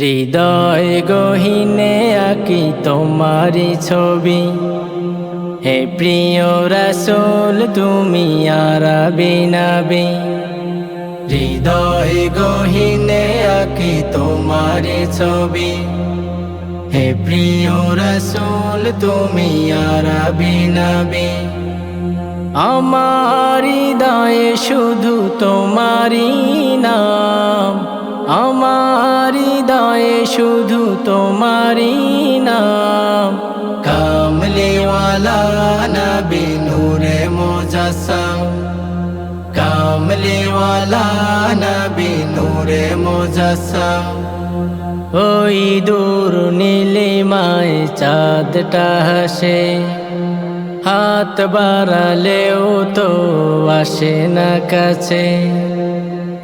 হৃদয় গহিনে আঁকি তোমারি ছবি। হে প্রিয় রসুল, তুমি আরাবি নবী। হৃদয় গহিনে আঁকি তোমারি ছবি। হে প্রিয় রসুল, তুমি আরাবি নবী। আমার হৃদয়ে শুধু তোমারি নাম। আমার হৃদয়ে শুধু তোমারি নাম। কামলিওয়ালা নবী নূরে মোজাসম। কামলিওয়ালা নবী নূরে মোজাসম। ওই দূর নীলিমায় চাঁদটা হাসে। হাত বাড়ালেও তো আসে না কাছে।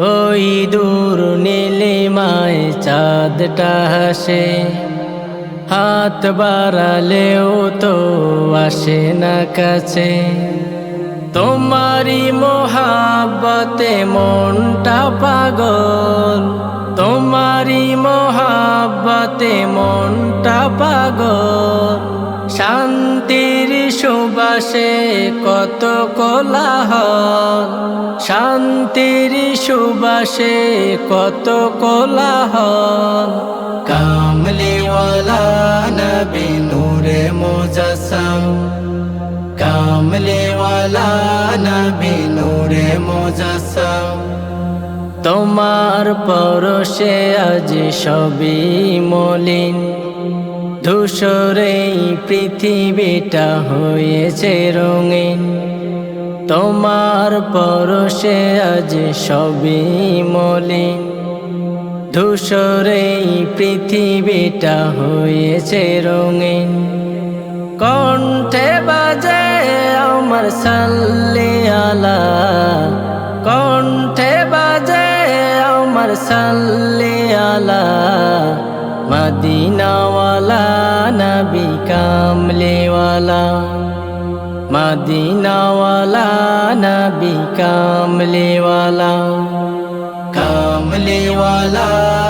ওই দূর নীলিমায় চাঁদটা হাসে। হাত বাড়ালেও তো আসে না কাছে। তোমারি মোহাব্বতে মনটা পাগল। তোমারি মোহাব্বতে মনটা পাগল। শান্তির সুবাসে কত কোলাহল। শান্তির সুবাসে কত কোলাহল। কামলিওয়ালা নবী নূরে মোজাসম। কামলিওয়ালা নবী নূরে মোজাসম। তোমার পরশে আজ সবই মলিন। ধূসরে পৃথিবীটা হয়েছে রঙিন। তোমার পরশে আজ সবই মলিন। ধূসরে পৃথিবীটা হয়েছে রঙিন। কণ্ঠে বাজে আমার সাল্লি আলা। কণ্ঠে বাজে আমার সাল্লি আলা। মদিনাওয়ালা নবী কামলেওয়ালা। মদিনাওয়ালা নবী কামলেওয়ালা। কামলেওয়ালা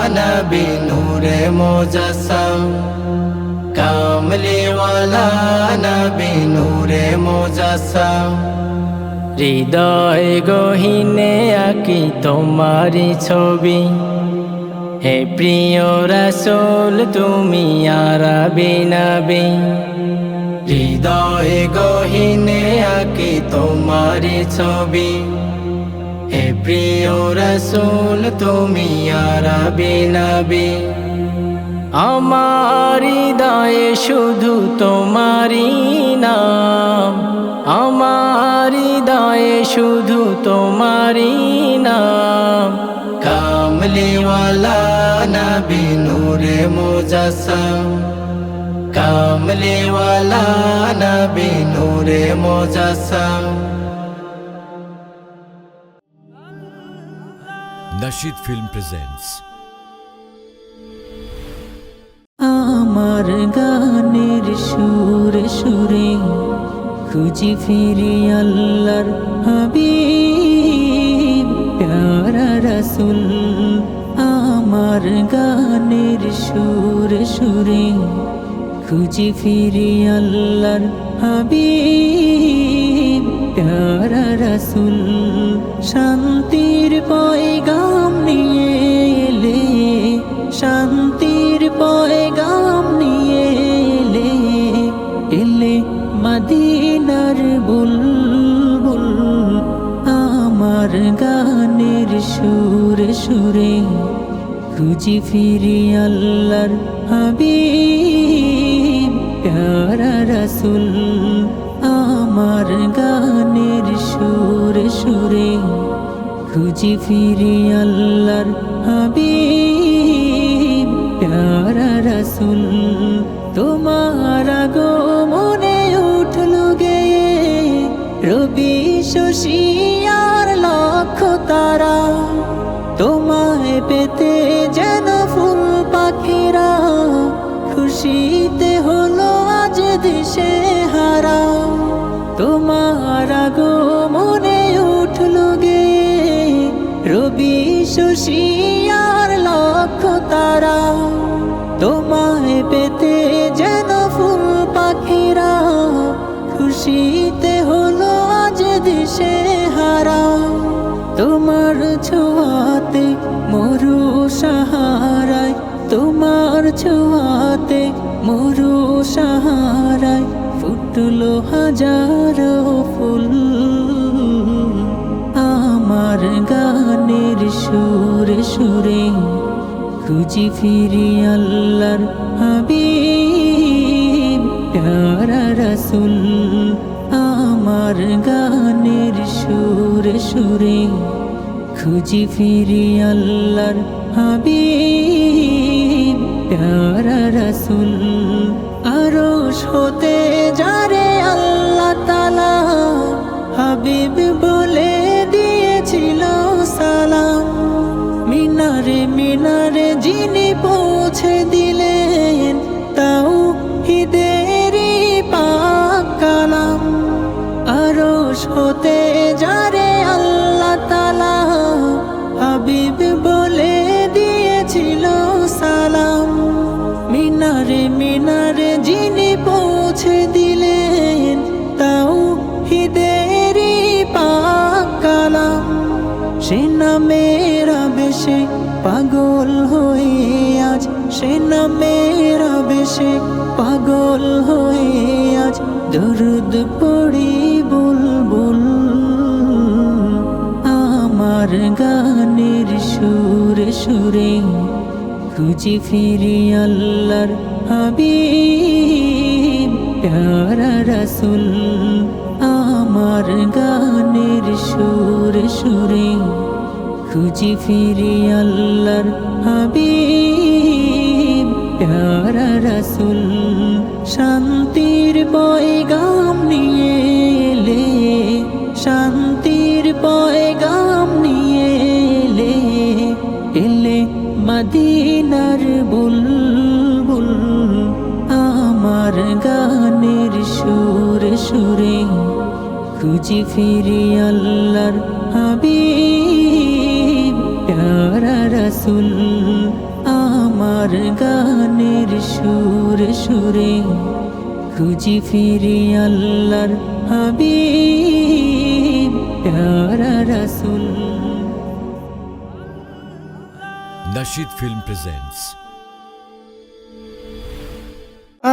নবী নূরে মোজাসম। কামলেওয়ালা নবী নূরে মোজাসম। হৃদয় গহিনে আঁকি তোমারি ছবি। হে প্রিয় রসুল, তুমি আরাবি নবী। হৃদয় গহিনে আঁকি তোমারি ছবি। হে প্রিয় রসুল, তুমি আরাবি নবী। আমার হৃদয়ে শুধু তোমারি নাম। আমার হৃদয়ে শুধু তোমারি নাম। কামলিওয়ালা নবী নূরে মোজাসম। কামলিওয়ালা নবী নূরে মোজাসম। Nashid Film presents আমার গানের সুর সুরে খুঁজি ফিরি আল্লাহর প্যারা রাসুল। আমার গানের সুর সুরে খুঁজি ফিরি আল্লাহর প্যারা রাসুল। শান্তির পয়গাম নিয়ে এলে, শান্তির পয়গাম নিয়ে এলে এলে মদিনার বুলবুল। আমার গানের সুর সুরে খুঁজি ফিরি আল্লাহর হাবিব, প্যারা রসুল, আমার গানের সুর সুরে। খুঁজি ফিরি আল্লাহর হাবিব, প্যারা রাসুল। তোমায় পেতে যেন ফুল পাখিরা খুশিতে হলো আজ দিশে হারা। তোমার ছোঁয়াতে মরু সাহারায়, তোমার ছোঁয়াতে মরু সাহারায় ফুটলো হাজার ফুল। আমার গানের সুরে সুরে খুঁজি ফিরি আল্লাহর হাবিব, প্যারা রসুল, আমার গানের সুরে সুরে। খুঁজি ফিরি আল্লাহর হাবিব, প্যারা রসুল, আরশ হতে যারে আল্লাহ তালা হাবিব হতে যারে আল্লাহ তালা হাবিব বলে দিয়েছিল সালাম। মিনারে মিনারে যিনি পৌঁছে দিলেন তাও হিদেরি পাক কালাম। সে নামেরা বেশে পাগল হয়ে আজ, সে নামেরা বেশে পাগল হয়ে আজ, দরুদ পড়ি আমার গানের সুরে সুরে খুঁজি ফিরি আল্লাহর হাবিব, প্যারা রসুল, আমার গানের সুরে সুরে খুঁজি ফিরি আল্লাহর হাবিব, প্যারা রসুল, শান্তির পয়গাম খুঁজি ফিরি আল্লাহর হাবিব প্যারা রসুল আমার গানের সুরে সুরে। খুঁজি ফিরি আল্লাহর হাবিব প্যারা রসুল। Nashid Film presents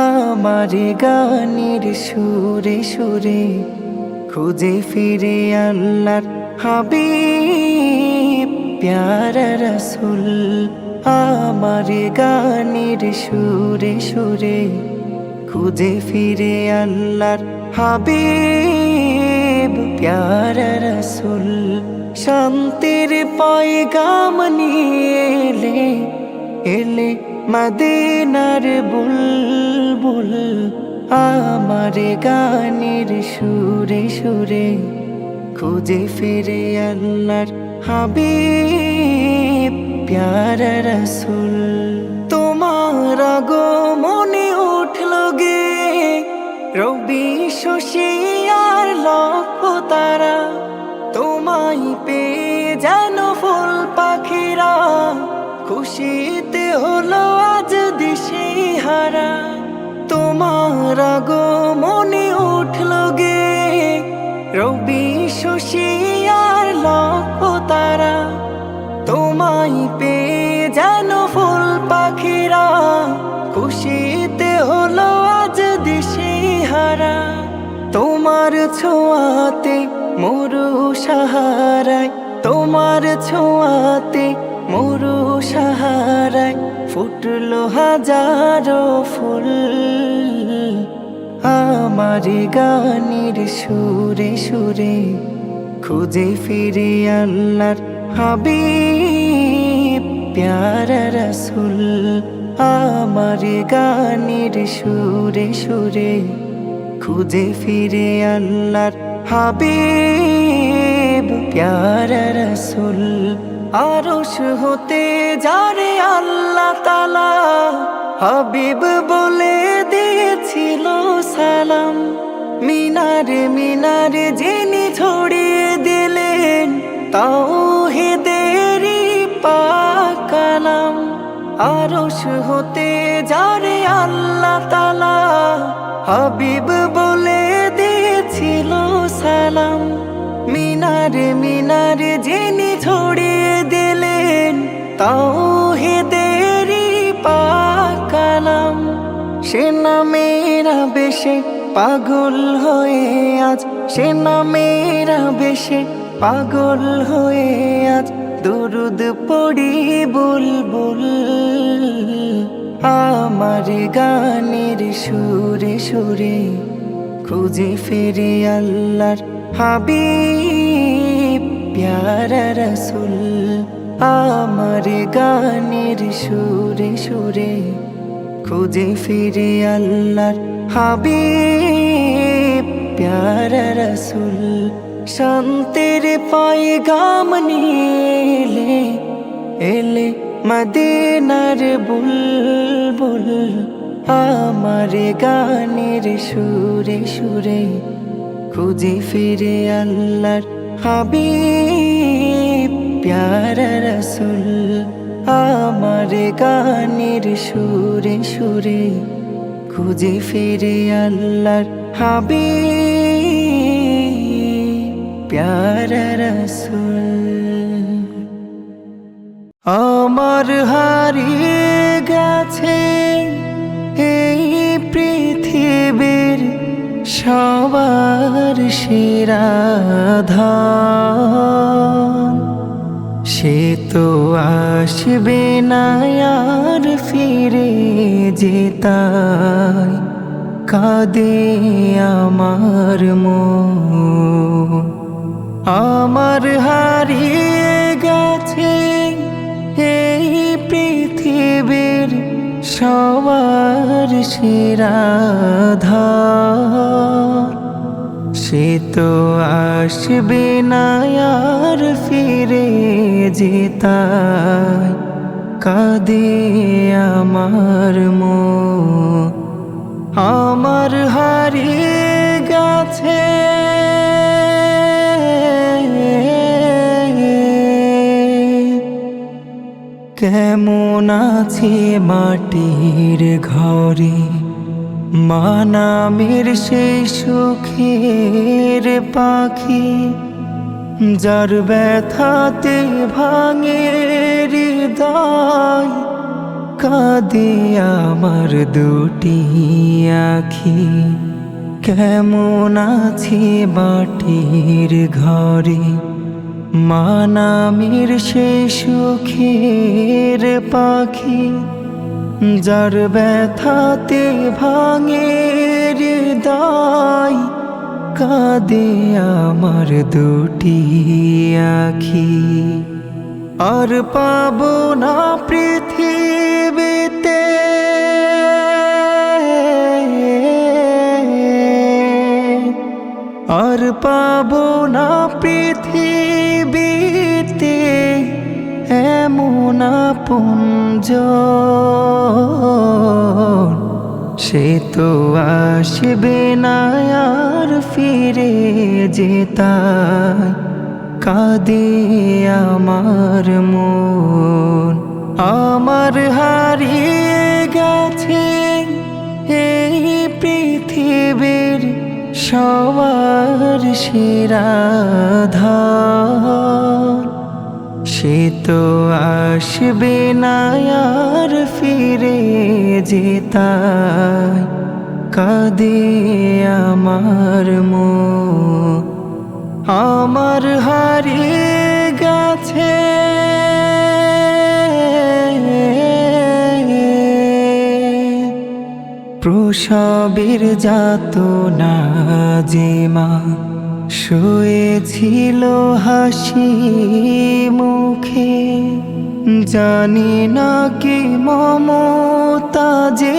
আমার গানের সুরে সুরে। খুঁজে ফিরে আল্লাহর হাবিব, প্যারা রসুল, আমার গানের সুরে সুরে। খুঁজে ফিরে আল্লাহর হাবিব, প্যারা রসুল, শান্তির পয়গাম নিয়ে এলে মদিনার বুলবুল। আমার গানের সুরে সুরে খুঁজে ফিরে আল্লাহর হাবিব, প্যারা রসুল। তোমার গো মনে উঠল গে, রবি শশী আর লক্ষ তারা। তোমায় পেয়ে যেন ফুল পাখিরা খুশিতে তোমার গো মনে উঠল গে। রবি শশী আর তারা, তোমায় পেয়ে যেন ফুল পাখিরা, খুশিতে হলো আজ দিশে হারা। তোমার ছোঁয়াতে মরু সাহারায়, তোমার ছোঁয়াতে মরু সাহারায় ফুটলো হাজারো ফুল। আমার গানের সুরে সুরে খুঁজে ফিরে আল্লাহর হাবিব, প্যারা রসুল, আমার গানের সুরে সুরে খুঁজে ফিরে আল্লাহর হাবিব, প্যারা রসুল, আরশ হতে যারে আল্লাহ তালা হাবিব বলে সালাম। মিনারে মিনারে যিনি ছড়িয়ে দিলেন তাও হেদেরি পাকালাম আরশ হতে যারে আল্লাহ তালা হাবিব বলে দিয়েছিল সালাম। মিনারে মিনারে যিনি ছড়িয়ে দিলেন তাও হেদেরি পাকালাম সে নামেরা বেশে পাগল হয়ে আজ, সে নামেরা বেশে পাগল হয়ে আজ, দুরুদ পড়ি বুলবুল। আমার গানের সুরে সুরে খুঁজে ফিরে আল্লাহর হাবিব, প্যারা রসুল। আমার গানের সুরে সুরে খুঁজে ফিরে আল্লাহর হাবিব, প্যারা রসুল, শান্তির পায়গাম নিলে এলে মদিনার বুলবুল, আমার গানের সুরে সুরে খুঁজে ফিরে আল্লাহর হাবিব, প্যারা রসুল, আমার গানের সুরে সুরে খুঁজে ফিরে আল্লাহর হাবিব প্যারা রসুল। আমার হারিয়ে গেছে এই পৃথিবীর সবার শিরাধান সে তো আসবে না আর ফিরে যেতাই কাঁদে আমার মন। আমার হারিয়ে গেছে এই পৃথিবীর সবার শিরাধার সে তো আসবে না আর ফিরে যেতাই কাঁদে আমার মন। আমার হারিয়ে গেছে। কেমন আছে মাটির ঘরে? মানামের সেই সুখের পাখি। যার ব্যথাতে ভাঙে হৃদয়, কাঁদে আমার দুটি আখি। কেমন আছে মাটির ঘরে? মানামির সে সুখের পাখি, যার ব্যথাতে ভাঙে কাঁদে আমার দুটি আখি। আর পাবো না পৃথিবীতে। আর পাবো না পৃথিবীতে এমন পুঞ্জ সে তো আসবে না আর ফিরে যেতাই কাঁদে আমার মন। আমার হারিয়ে গেছে এই পৃথিবীর সবার শিরাধার সে তো আসবে না আর ফিরে যেতাই। কাঁদে আমার মন আমার হারিয়ে গেছে। প্রসবের যাত না যে মা শুয়েছিল হাসি মুখে। জানি না কি মমতা যে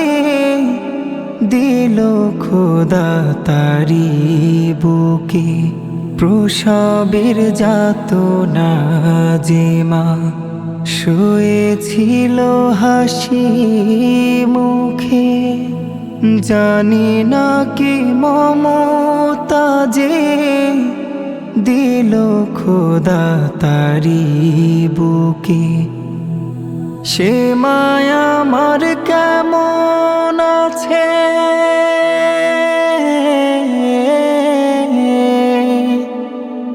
দিল খোদা তারি বুকে, প্রসবের যাত না যে মা, শুয়েছিল হাসি মুখে। জানি না কি মমতা যে দিল খোদা তারি বুকে। সে মায়া আমার কেমন আছে?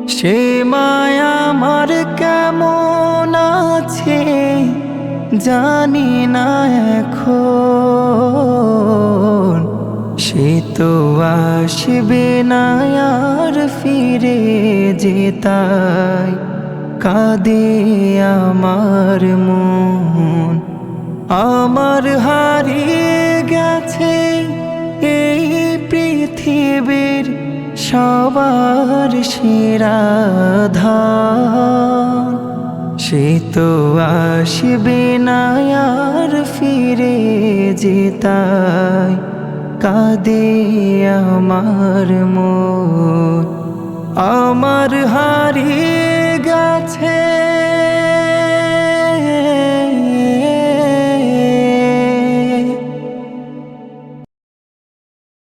সে মায়া আমার কেমন আছে জানি না এখন। সে তো আসবে না আর ফিরে যেতাই। কাঁদে আমার মন। আমার হারিয়ে গেছে এই পৃথিবীর সবার সেরা ধান। সে তো আসবে না আর ফিরে যেতাই কাঁদে আমার মন। আমার হারিয়ে গেছে